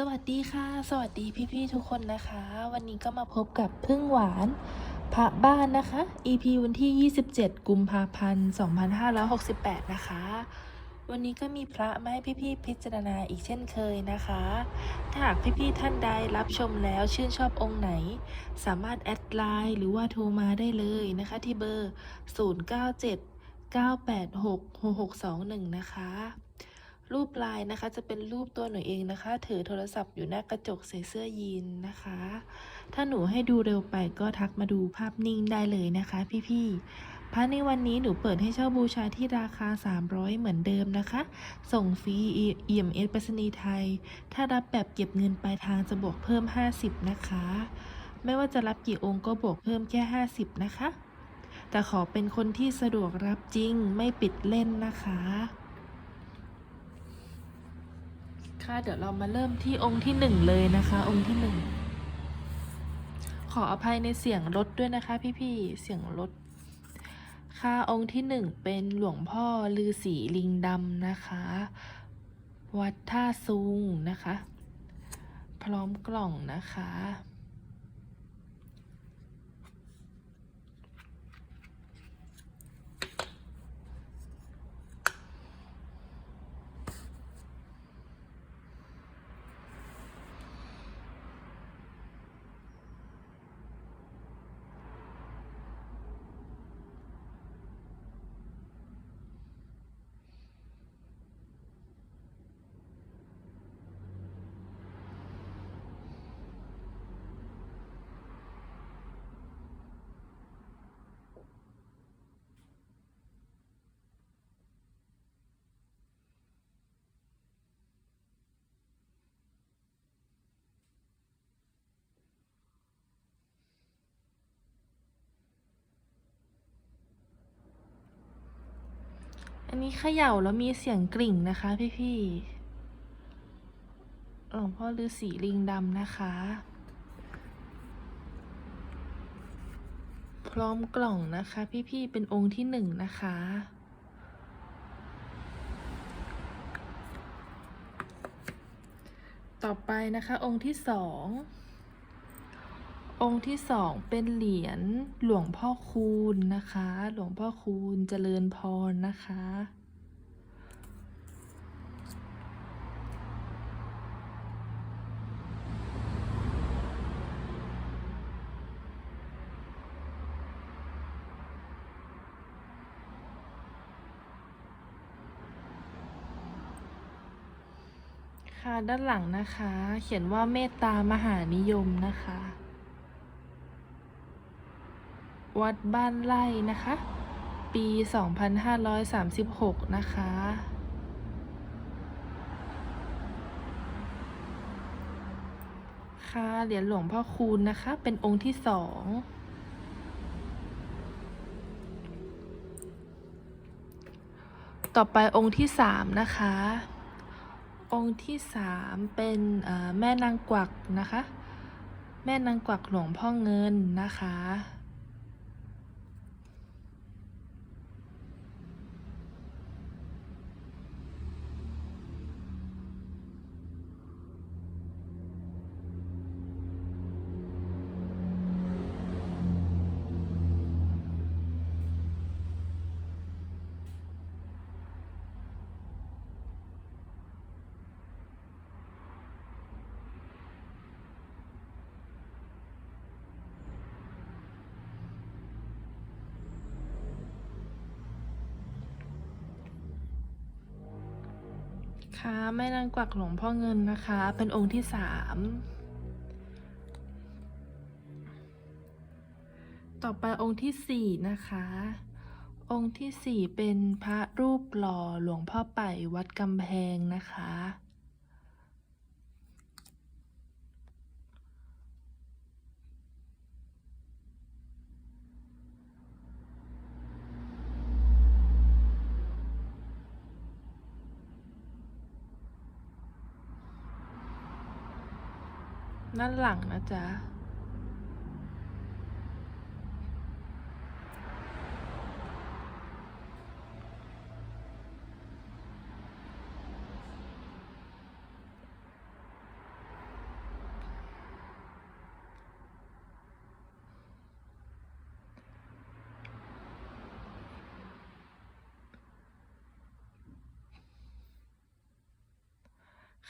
สวัสดีค่ะ สวัสดีพี่ๆทุกคนนะคะ วันนี้ก็มาพบกับพึ่งหวานพระบ้านนะคะ EP วันที่ 27 กุมภาพันธ์ 2568 นะคะ วันนี้ก็มีพระมาให้พี่ๆพิจารณาอีกเช่นเคยนะคะ ถ้าหากพี่ๆท่านใดรับชมแล้วชื่นชอบองค์ไหน สามารถแอดไลน์หรือว่าโทรมาได้เลยนะคะที่เบอร์ 097 986 6621 นะคะ รูปลายนะคะจะเป็นรูปตัวหนูเองนะคะ ถือโทรศัพท์อยู่หน้ากระจกใส่เสื้อยีนนะคะ ถ้าหนูให้ดูเร็วไปก็ทักมาดูภาพนิ่งได้เลยนะคะ พี่ๆพระในวันนี้หนูเปิดให้เช่าบูชาที่ราคา 300 เหมือนเดิมนะคะ ส่งฟรี EMS ไปรษณีย์ไทย ถ้ารับแบบเก็บเงินปลายทางจะบวกเพิ่ม 50 นะคะ ไม่ว่าจะรับกี่องค์ก็บวกเพิ่มแค่ 50 นะคะ แต่ขอเป็นคนที่สะดวกรับจริงไม่ปิดเล่นนะคะ ค่ะเดี๋ยวเรามาเริ่มที่องค์ที่หนึ่งเลยนะคะ องค์ที่หนึ่งขออภัยในเสียงรถด้วยนะคะ พี่ๆเสียงรถค่ะองค์ที่หนึ่งเป็นหลวงพ่อลือสีลิงดำนะคะ วัดท่าซุงนะคะ พร้อมกล่องนะคะ นนี้เขย่าแล้วมีเสียงกริ่งนะคะพี่ๆ หลวงพ่อฤาษีลิงดำนะคะ พร้อมกล่องนะคะพี่ๆ เป็นองค์ที่หนึ่งนะคะต่อไปนะคะองค์ที่สอง องค์ที่สองเป็นเหรียญหลวงพ่อคูณนะคะ หลวงพ่อคูณเจริญพรนะคะ ค่ะด้านหลังนะคะ เขียนว่าเมตตามหานิยมนะคะ วัดบ้านไร่นะคะ ปี 2536 นะคะ ค่ะเหรียญหลวงพ่อคูณนะคะ เป็นองค์ที่สองต่อไปองค์ที่สามนะคะ องค์ที่สามเป็นแม่นางกวักนะคะ แม่นางกวักหลวงพ่อเงินนะคะ ค่ะแม่นางกวักหลวงพ่อเงินนะคะ เป็นองค์ที่สามต่อไปองค์ที่สี่นะคะ องค์ที่สี่เป็นพระรูปหล่อหลวงพ่อไปวัดกำแพงนะคะ ด้านหลังนะจ๊ะ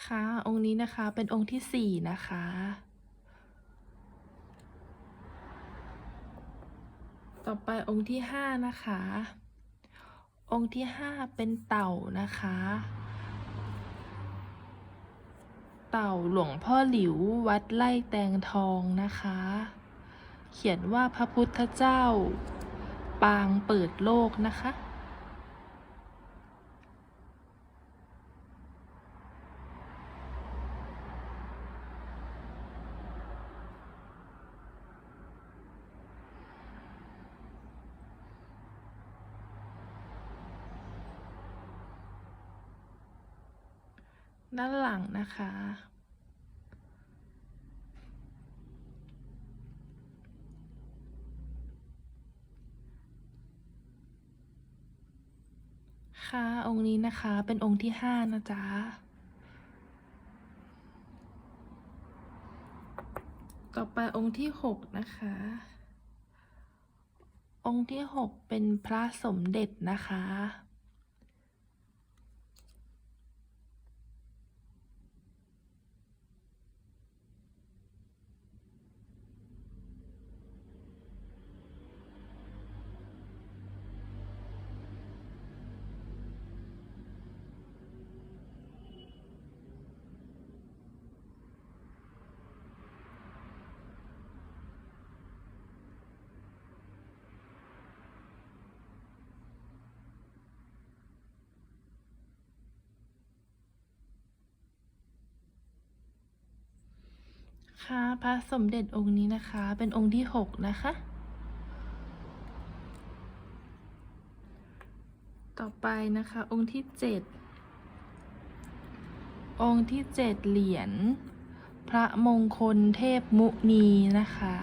ค่ะ องค์นี้นะคะเป็นองค์ที่สี่นะคะ ต่อไปองค์ที่ห้านะคะ องค์ที่ห้าเป็นเต่านะคะ เต่าหลวงพ่อหลิววัดไล่แตงทองนะคะ เขียนว่าพระพุทธเจ้า ปางเปิดโลกนะคะ ด้านหลังนะคะ ค่ะ องค์นี้นะคะเป็นองค์ที่ห้านะจ๊ะต่อไปองค์ที่หกนะคะ องค์ที่หกเป็นพระสมเด็จนะคะ พระสมเด็จองค์นี้นะคะ เป็นองค์ที่หกนะคะ ต่อไปนะคะ องค์ที่เจ็ดองค์ที่เจ็ดเหรียญพระมงคลเทพมุนีนะคะ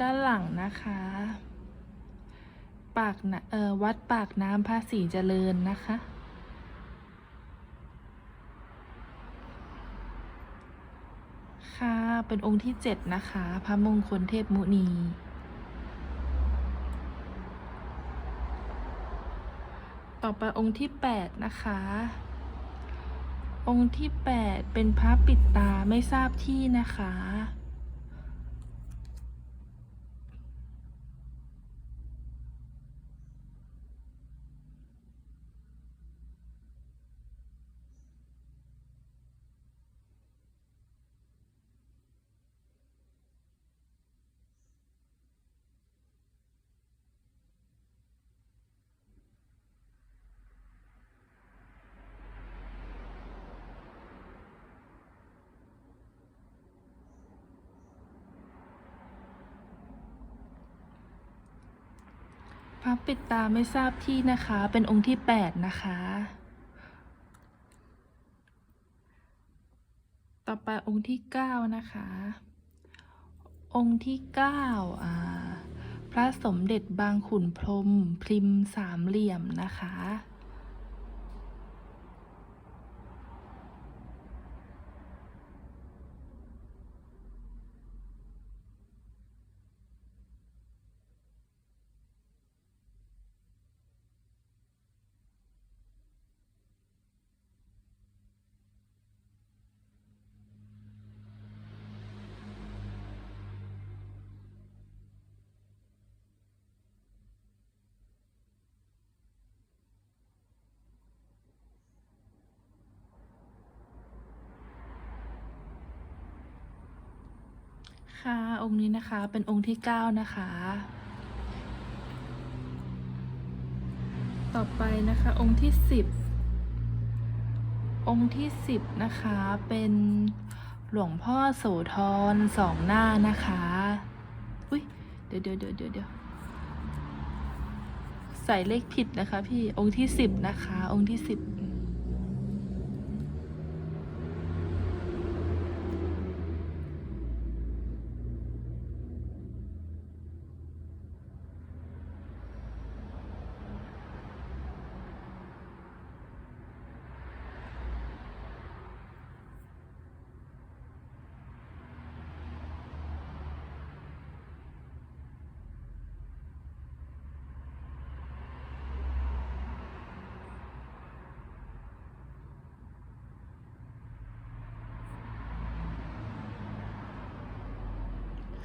ด้านหลังนะคะ ปากนะเอ่อวัดปากน้ำภาษีเจริญนะคะ ค่ะเป็นองค์ที่เจ็ดนะคะ พระมงคลเทพมุนีต่อไปองค์ที่แปดนะคะ องค์ที่แปดเป็นพระปิดตาไม่ทราบที่นะคะ พระปิดตาไม่ทราบที่นะคะ เป็นองค์ที่แปดนะคะ ต่อไปองค์ที่เก้านะคะ องค์ที่เก้าอ่าพระสมเด็จบางขุนพรมพริมสามเหลี่ยมนะคะ นะะองค์นี้นะคะเป็นองค์ที่ 9 นะคะ ต่อไปนะคะองค์ที่ 10 องค์ที่ 10 นะคะเป็นหลวงพ่อโสธรสองหน้านะคะ อุ้ยเดี๋ยวเดี๋ยวเดี๋ยวเดี๋ยวใส่เลขผิดนะคะพี่องค์ที่ 10 นะคะ องค์ที่ 10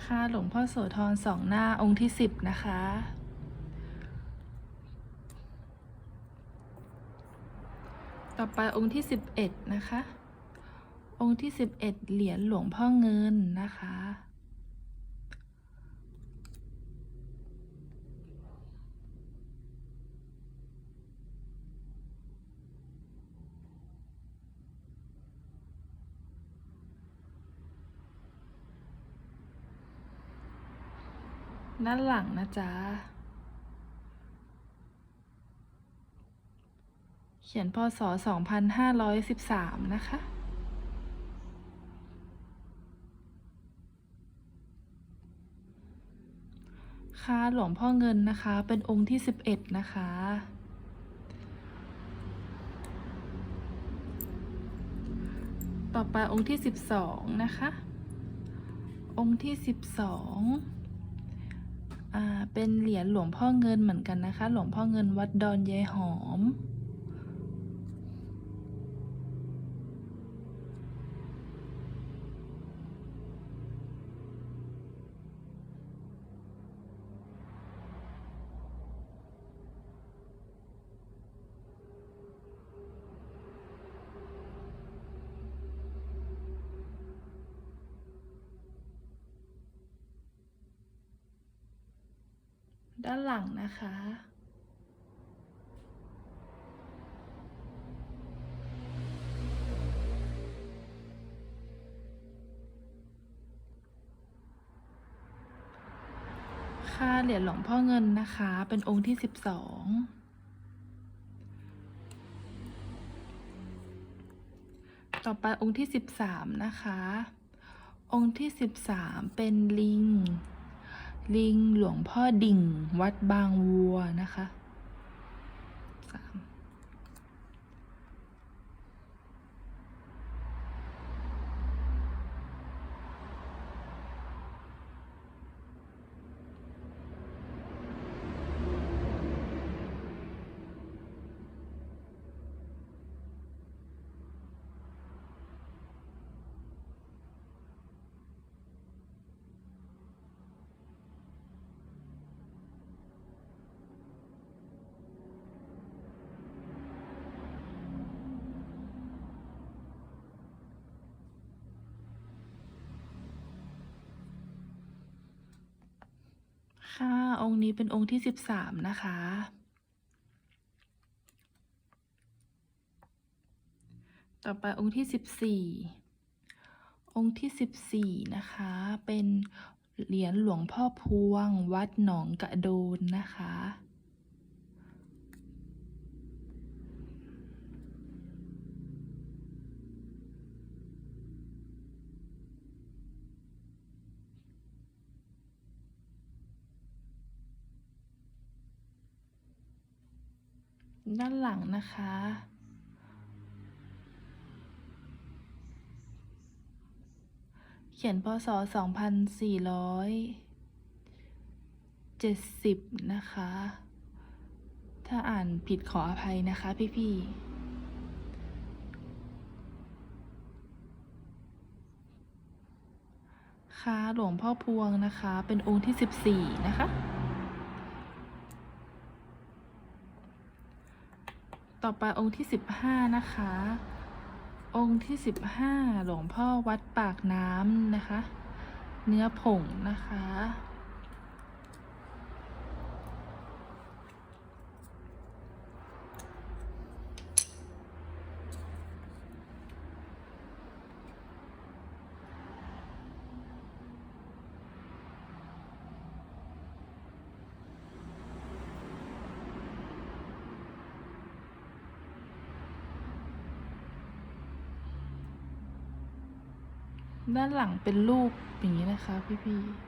คะ หลวงพ่อโสธรสองหน้าองค์ที่สิบนะคะ ต่อไปองค์ที่สิบเอ็ดนะคะ องค์ที่สิบเอ็ดเหรียญหลวงพ่อเงินนะคะ ด้านหลังนะจ๊ะ เขียนพศ 2513 นะคะ ค่ะหลวงพ่อเงินนะคะ เป็นองค์ที่ 11 นะคะต่อไปองค์ที่ 12 นะคะ องค์ที่ 12อ่า เป็นเหรียญหลวงพ่อเงินเหมือนกันนะคะ หลวงพ่อเงินวัดดอนยายหอม ด้านหลังนะคะ ค่าเหรียญหลวงพ่อเงินนะคะ เป็นองค์ที่สิบสองต่อไปองค์ที่สิบสามนะคะ องค์ที่สิบสามเป็นลิง ลิง หลวงพ่อดิ่ง วัดบางวัวนะคะสาม ค่ะ องค์นี้เป็นองค์ที่สิบสามนะคะ ต่อไปองค์ที่สิบสี่องค์ที่สิบสี่นะคะ เป็นเหรียญหลวงพ่อพวงวัดหนองกระโดนนะคะ ด้านหลังนะคะ เขียนพศ 2470 นะคะ ถ้าอ่านผิดขออภัยนะคะพี่ๆค่ะหลวงพ่อพวงนะคะ เป็นองค์ที่ 14 นะคะ ต่อไปองค์ที่สิบห้านะคะ องค์ที่สิบห้าหลวงพ่อวัดปากน้ำนะคะ เนื้อผงนะคะ ด้านหลังเป็นรูปอย่างนี้นะคะ พี่ๆ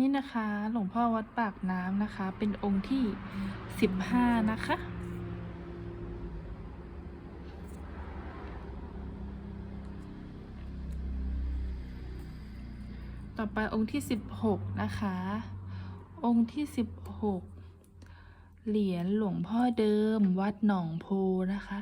นี่นะคะ หลวงพ่อวัดปากน้ำนะคะ เป็นองค์ที่สิบห้านะคะ ต่อไปองค์ที่สิบหกนะคะ องค์ที่สิบหกเหรียญหลวงพ่อเดิมวัดหนองโพนะคะ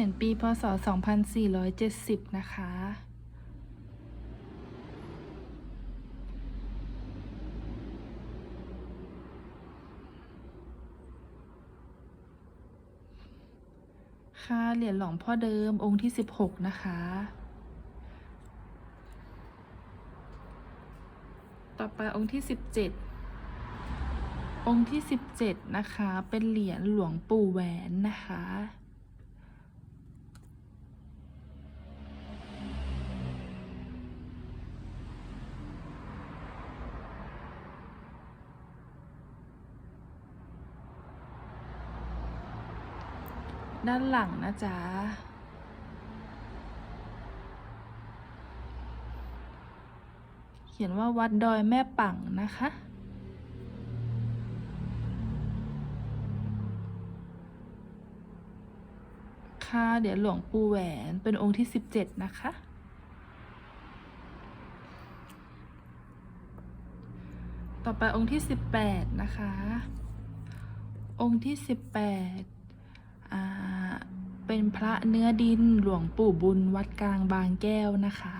ขียนปีพศ 2470 นะคะ ค่ะเหรียญหลวงพ่อเดิมองค์ที่ 16 นะคะต่อไปองค์ที่ 17 องค์ที่ 17 นะคะ เป็นเหรียญหลวงปู่แหวนนะคะ ด้านหลังนะจ๊ะ เขียนว่าวัดดอยแม่ปังนะคะ ค่ะ เดี๋ยวหลวงปู่แหวนเป็นองค์ที่ 17 นะคะต่อไปองค์ที่ 18 นะคะ องค์ที่ 18อ่า เป็นพระเนื้อดินหลวงปู่บุญวัดกลางบางแก้วนะคะ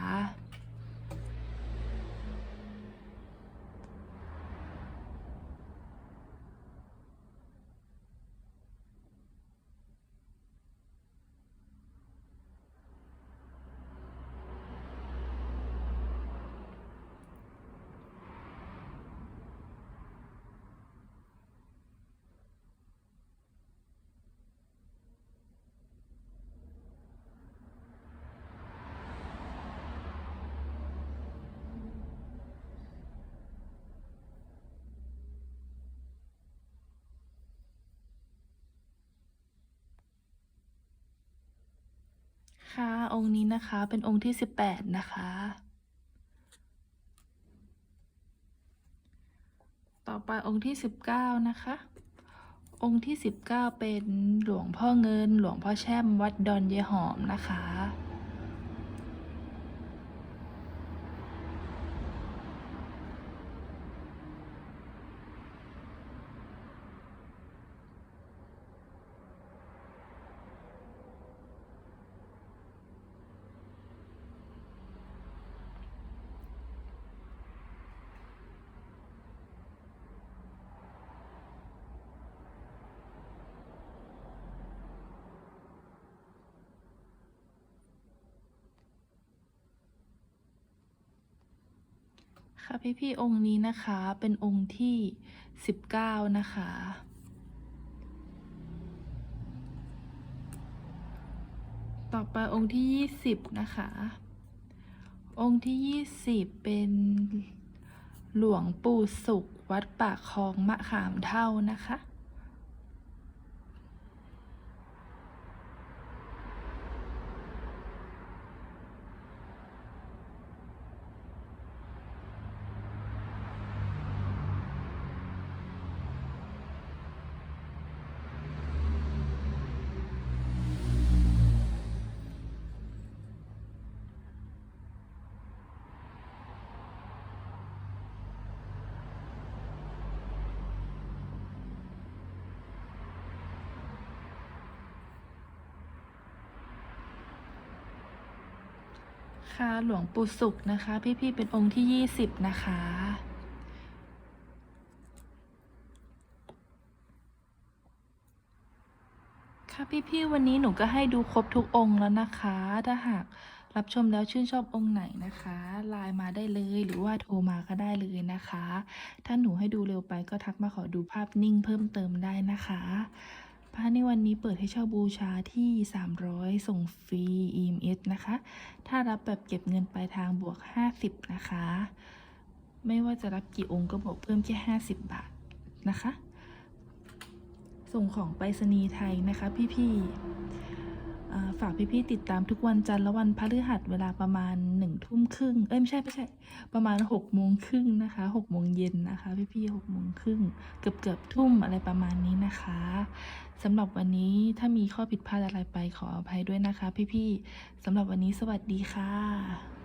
ค่ะ องค์นี้นะคะ เป็นองค์ที่18นะคะ ต่อไปองค์ที่19นะคะ องค์ที่19เป็นหลวงพ่อเงิน หลวงพ่อแช่มวัดดอนเยหอมนะคะ พี่ๆองค์นี้นะคะเป็นองค์ที่ 19 นะคะ ต่อไปองค์ที่ 20 นะคะ องค์ที่ 20 เป็นหลวงปู่สุขวัดปากคลองมะขามเท่านะคะ คะ หลวงปู่สุขนะคะ พี่ๆเป็นองค์ที่ 20 นะคะ ค่ะพี่ๆวันนี้หนูก็ให้ดูครบทุกองค์แล้วนะคะ ถ้าหากรับชมแล้วชื่นชอบองค์ไหนนะคะไลน์มาได้เลยหรือว่าโทรมาก็ได้เลยนะคะ ถ้าหนูให้ดูเร็วไปก็ทักมาขอดูภาพนิ่งเพิ่มเติมได้นะคะ พระในวันนี้เปิดให้เช่าบูชาที่ 300 ส่งฟรี EMS นะคะ ถ้ารับแบบเก็บเงินปลายทางบวก 50 นะคะ ไม่ว่าจะรับกี่องค์ก็บวกเพิ่มแค่ 50 บาทนะคะ ส่งของไปรษณีย์ไทยนะคะพี่ๆอ่ฝากพี่ๆติดตามทุกวันจันทร์และวันพฤหัสเวลาประมาณหนึ่งทุ่มครึ่ง เอ้ยไม่ใช่ไม่ใช่ ประมาณหกโมงครึ่งนะคะหกโมงเย็นนะคะ พี่ๆหกโมงครึ่งเกือบเกือบทุ่มอะไรประมาณนี้นะคะ สำหรับวันนี้ถ้ามีข้อผิดพลาดอะไรไปขออภัยด้วยนะคะ พี่ๆสำหรับวันนี้สวัสดีค่ะ